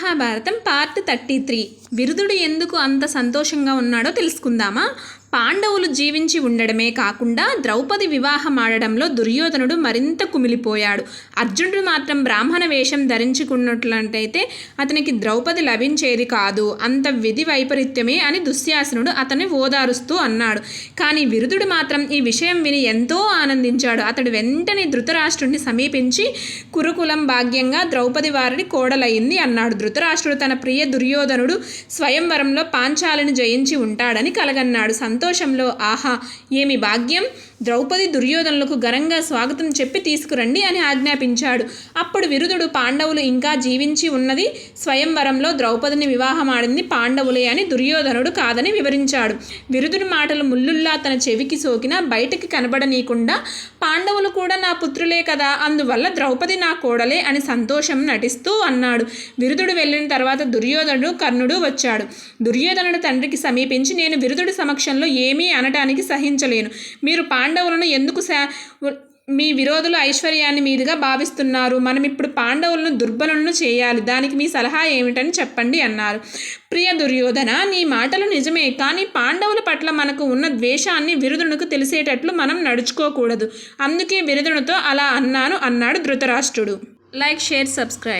Mahabharatam part thirty three. విరుదుడు ఎందుకు అంత సంతోషంగా ఉన్నాడో తెలుసుకుందామా? పాండవులు జీవించి ఉండడమే కాకుండా ద్రౌపది వివాహం ఆడడంలో దుర్యోధనుడు మరింత కుమిలిపోయాడు. అర్జునుడు మాత్రం బ్రాహ్మణ వేషం ధరించుకున్నట్లయితే అతనికి ద్రౌపది లభించేది కాదు. అంత విధి వైపరీత్యమే అని దుశ్శాసనుడు అతన్ని ఓదారుస్తూ అన్నాడు. కానీ విరుదుడు మాత్రం ఈ విషయం విని ఎంతో ఆనందించాడు. అతడు వెంటనే ధృతరాష్ట్రుడిని సమీపించి కురుకులం భాగ్యంగా ద్రౌపది వారిని కోడలయ్యింది అన్నాడు. ధృతరాష్ట్రుడు తన ప్రియ దుర్యోధనుడు స్వయంవరంలో పాంచాలను జయించి ఉంటాడని కలగన్నాడు. సంతోషంలో ఆహా ఏమి భాగ్యం? ద్రౌపది దుర్యోధనులకు ఘనంగా స్వాగతం చెప్పి తీసుకురండి అని ఆజ్ఞాపించాడు. అప్పుడు విరుదుడు పాండవులు ఇంకా జీవించి ఉన్నది. స్వయంవరంలో ద్రౌపదిని వివాహమాడింది పాండవులే అని దుర్యోధనుడు కాదని వివరించాడు. విరుదుని మాటలు ముల్లుల్లా తన చెవికి సోకినా బయటికి కనబడనీయకుండా పాండవులు కూడా నా పుత్రులే కదా అందువల్ల ద్రౌపది నా కోడలే అని సంతోషం నటిస్తూ అన్నాడు. విరుదుడు వెళ్ళిన తర్వాత దుర్యోధనుడు కర్ణుడు వచ్చాడు. దుర్యోధనుడు తండ్రికి సమీపించి నేను విరుదుడి సమక్షంలో ఏమీ అనటానికి సహించలేను. మీరు పాండవులను ఎందుకు శా మీ విరోధులు ఐశ్వర్యాన్ని మీదుగా భావిస్తున్నారు? మనం ఇప్పుడు పాండవులను దుర్బలులను చేయాలి. దానికి మీ సలహా ఏమిటని చెప్పండి అన్నారు. ప్రియ దుర్యోధన నీ మాటలు నిజమే కానీ పాండవుల పట్ల మనకు ఉన్న ద్వేషాన్ని విరుదునికి తెలిసేటట్లు మనం నడుచుకోకూడదు. అందుకే విరుదునితో అలా అన్నాను అన్నాడు ధృతరాష్ట్రుడు. Like share subscribe.